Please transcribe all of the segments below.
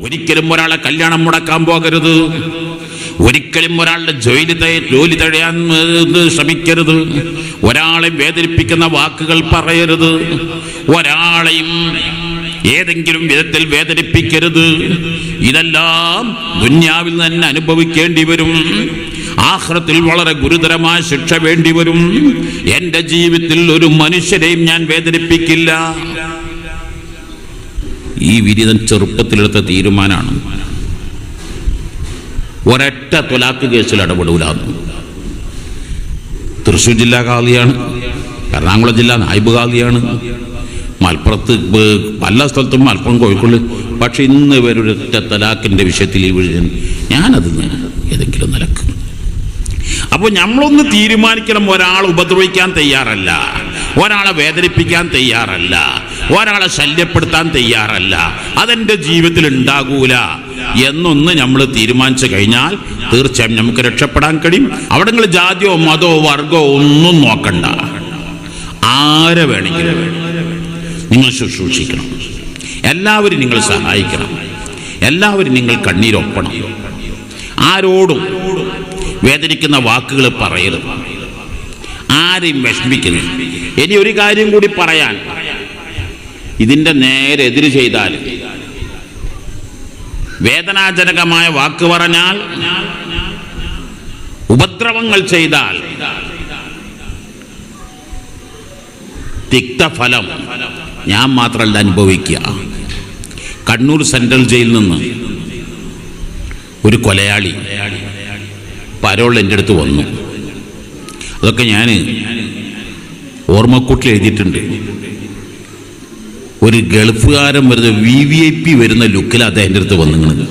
ഒരിക്കലും ഒരാളെ കല്യാണം മുടക്കാൻ പോകരുത്. ഒരിക്കലും ഒരാളുടെ ജോലി ജോലി തഴയാൻ ശ്രമിക്കരുത്. ഒരാളെ വേദനിപ്പിക്കുന്ന വാക്കുകൾ പറയരുത്. ഒരാളെയും ഏതെങ്കിലും വിധത്തിൽ വേദനിപ്പിക്കരുത്. ഇതെല്ലാം ദുന്യാവിൽ തന്നെ അനുഭവിക്കേണ്ടി വരും. ആഹ്റത്തിൽ വളരെ ഗുരുതരമായ ശിക്ഷ വേണ്ടി വരും. എന്റെ ജീവിതത്തിൽ ഒരു മനുഷ്യരെയും ഞാൻ വേദനിപ്പിക്കില്ല. ഈ വിരിതൻ ചെറുപ്പത്തിലെടുത്ത തീരുമാനമാണ് ഒരൊറ്റ തൊലാക്ക് കേസിൽ ഇടപെടൂലെന്ന്. തൃശ്ശൂർ ജില്ലാ കാളിയാണ് എറണാകുളം ജില്ലാ നായിബ് കാളിയാണ് മലപ്പുറത്ത് പല സ്ഥലത്തും മലപ്പുറം കോഴിക്കോട് പക്ഷെ ഇന്ന് ഇവരൊരൊറ്റ തലാക്കിന്റെ വിഷയത്തിൽ ഈ വിഴുതൻ ഞാനത് ഏതെങ്കിലും നിലയ്ക്ക്. അപ്പോൾ നമ്മളൊന്ന് തീരുമാനിക്കണം ഒരാൾ ഉപദ്രവിക്കാൻ തയ്യാറല്ല ഒരാളെ വേദനിപ്പിക്കാൻ തയ്യാറല്ല ഒരാളെ ശല്യപ്പെടുത്താൻ തയ്യാറല്ല. അതെന്റെ ജീവിതത്തിൽ ഉണ്ടാകൂല. എന്നൊന്ന് നമ്മൾ തീരുമാനിച്ചു കഴിഞ്ഞാൽ തീർച്ചയായും നമുക്ക് രക്ഷപ്പെടാൻ കഴിയും. അവിടെ നിങ്ങൾ ജാതിയോ മതോ വർഗോ ഒന്നും നോക്കണ്ട. ആരെ വേണമെങ്കിലും നിങ്ങൾ ശുശ്രൂഷിക്കണം. എല്ലാവരും നിങ്ങൾ സഹായിക്കണം. എല്ലാവരും നിങ്ങൾ കണ്ണീരൊപ്പണം. ആരോടും വേദനിക്കുന്ന വാക്കുകൾ പറയരുത്. ആരെയും വിഷമിക്കരുത്. ഇനി ഒരു കാര്യം കൂടി പറയാൻ ഇതിന്റെ നേരെ എതിര് ചെയ്താൽ വേദനാജനകമായ വാക്ക് പറഞ്ഞാൽ ഉപദ്രവങ്ങൾ ചെയ്താൽ തിക്തഫലം ഞാൻ മാത്രമല്ല അനുഭവിക്കുക. കണ്ണൂർ സെൻട്രൽ ജയിലിൽ നിന്ന് ഒരു കൊലയാളി പരോൾ എന്റെ അടുത്ത് വന്നു. അതൊക്കെ ഞാൻ ഓർമ്മക്കൂട്ടിൽ എഴുതിയിട്ടുണ്ട്. ഒരു ഗൾഫുകാരൻ വരുന്ന വി വി ഐ പി വരുന്ന ലുക്കിൽ അദ്ദേഹത്തിന്റെ അടുത്ത് വന്നു നിങ്ങൾ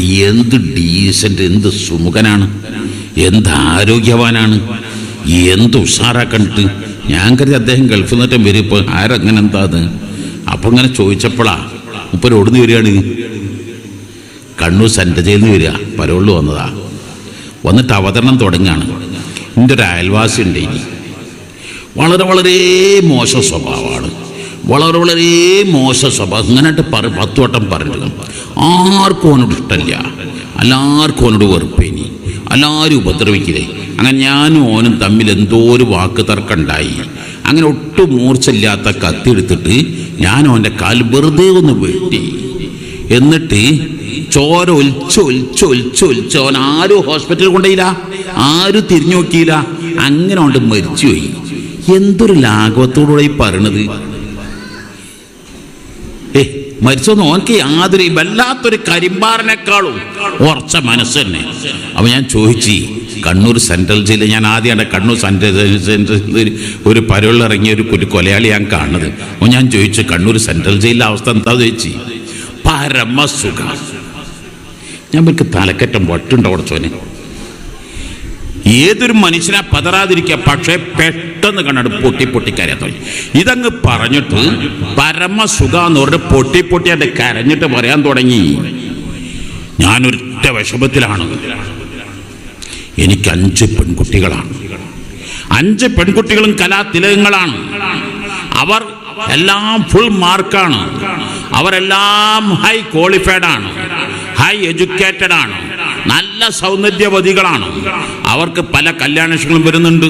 എന്ത് ഡീസന്റ് എന്ത് സുമുഖനാണ്. എന്ത് ആരോഗ്യവാനാണ്. എന്ത് ഉഷാറാ കണ്ടിട്ട് ഞാൻ കരുതി അദ്ദേഹം ഗൾഫിൽ നിന്നിട്ടും വരും. ഇപ്പോൾ ആരങ്ങനെ എന്താ അത് അപ്പം ഇങ്ങനെ ചോദിച്ചപ്പോഴാ മുപ്പര് ഓടുന്ന് വരികയാണ്? കണ്ണൂർ സെന്റർ ജയിലിൽ നിന്ന് വരിക. പരോളിൽ വന്നതാ. വന്നിട്ട് അവതരണം തുടങ്ങുകയാണ്. എന്റെ ഒരു അയൽവാസി ഉണ്ട് ഇനി. വളരെ വളരെ മോശം സ്വഭാവമാണ്. വളരെ വളരെ മോശ സ്വഭാവം. ഇങ്ങനെയായിട്ട് പറ പത്ത് വട്ടം പറഞ്ഞിട്ട് ആർക്കും അവനോട് ഇഷ്ടമില്ല. എല്ലാവർക്കും അവനോട് വെറുപ്പേനി. എല്ലാവരും ഉപദ്രവിക്കില്ലേ? അങ്ങനെ ഞാനും ഓനും തമ്മിൽ എന്തോ ഒരു വാക്ക് തർക്കമുണ്ടായി. അങ്ങനെ ഒട്ടും മൂർച്ചയില്ലാത്ത കത്തി എടുത്തിട്ട് ഞാൻ അവന്റെ കാൽ വെറുതെ ഒന്ന് വെട്ടി. എന്നിട്ട് ചോര ഒലിച്ച് ഒലിച്ച് ഒലിച്ച് ഒലിച്ച് അവൻ ആരും ഹോസ്പിറ്റലിൽ കൊണ്ടുപോയില്ല. ആരും തിരിഞ്ഞു നോക്കിയില്ല. അങ്ങനെ കൊണ്ട് മരിച്ചുപോയി. എന്തൊരു ലാഘവത്തോടുകൂടെ ഈ പറയണത്? മരിച്ചൊന്നും ഓനക്ക് യാതൊരു വല്ലാത്തൊരു കരിമ്പാറിനേക്കാളും ഉറച്ച മനസ്സ് തന്നെ അപ്പൊ ഞാൻ ചോദിച്ചു കണ്ണൂർ സെൻട്രൽ ജയിലിൽ ഞാൻ ആദ്യമാണ് കണ്ണൂർ സെൻട്രൽ സെൻട്രൽ ഒരു പരുളിറങ്ങിയ ഒരു ഒരു കൊലയാളി ഞാൻ കാണുന്നത്. അപ്പോൾ ഞാൻ ചോദിച്ചു കണ്ണൂർ സെൻട്രൽ ജയിലിലെ അവസ്ഥ എന്താ ചോദിച്ചു? പരമസുഖ. ഞാൻ തലക്കറ്റം വട്ടുണ്ടോ ഉടച്ചോനെ ഏതൊരു മനുഷ്യനെ പതറാതിരിക്കുക പക്ഷേ പെട്ടെന്ന് കണ്ടിട്ട് പൊട്ടി പൊട്ടി കരയാൻ തുടങ്ങി. ഇതങ്ങ് പറഞ്ഞിട്ട് പരമസുഖ എന്ന് പറഞ്ഞിട്ട് പൊട്ടി പൊട്ടി അത് കരഞ്ഞിട്ട് പറയാൻ തുടങ്ങി. ഞാനൊരൊറ്റ വിഷമത്തിലാണ്. എനിക്ക് അഞ്ച് പെൺകുട്ടികളാണ്. അഞ്ച് പെൺകുട്ടികളും കലാതിലകങ്ങളാണ്. അവർ എല്ലാം ഫുൾ മാർക്കാണ് അവരെല്ലാം ഹൈ ക്വാളിഫൈഡ് ആണ്. ഹൈ എഡ്യൂക്കേറ്റഡ് ആണ്. നല്ല സൗന്ദര്യവതികളാണ്. അവർക്ക് പല കല്യാണങ്ങളും വരുന്നുണ്ട്.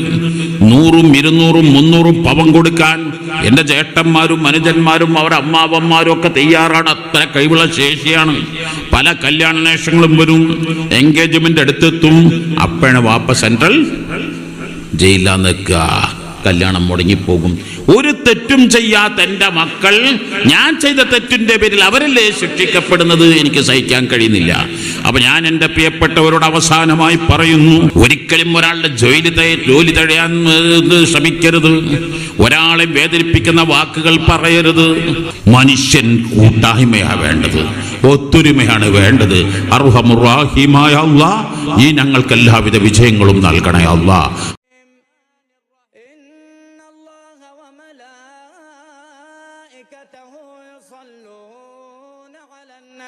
നൂറും ഇരുന്നൂറും മുന്നൂറും പവം കൊടുക്കാൻ എന്റെ ചേട്ടന്മാരും അനുജന്മാരും അവർ അമ്മാവന്മാരും ഒക്കെ തയ്യാറാണ്. അത്ര കൈവിള ശേഷിയാണ്. പല കല്യാണങ്ങളും വരും. എൻഗേജ്മെന്റ് അടുത്തെത്തും. അപ്പോഴാണ് വാപ്പ സെൻട്രൽ ജയിലാ നിൽക്കുക. കല്യാണം മുടങ്ങിപ്പോകും. ഒരു തെറ്റും ചെയ്യാത്ത എന്റെ മക്കൾ ഞാൻ ചെയ്ത തെറ്റിന്റെ പേരിൽ അവരല്ലേ ശിക്ഷിക്കപ്പെടുന്നത് എനിക്ക് സഹിക്കാൻ കഴിയുന്നില്ല. അപ്പൊ ഞാൻ എന്റെ പ്രിയപ്പെട്ടവരോട് അവസാനമായി പറയുന്നു ഒരിക്കലും ഒരാളുടെ ജോലി ജോലി തഴയാൻ ശ്രമിക്കരുത്. ഒരാളെ വേദനിപ്പിക്കുന്ന വാക്കുകൾ പറയരുത്. മനുഷ്യൻ കൂട്ടായ്മയാണ് വേണ്ടത് ഒത്തൊരുമയാണ് വേണ്ടത്. അർഹമുറാഹിമായ ഈ ഞങ്ങൾക്ക് എല്ലാവിധ വിജയങ്ങളും നൽകണേ അള്ളാ.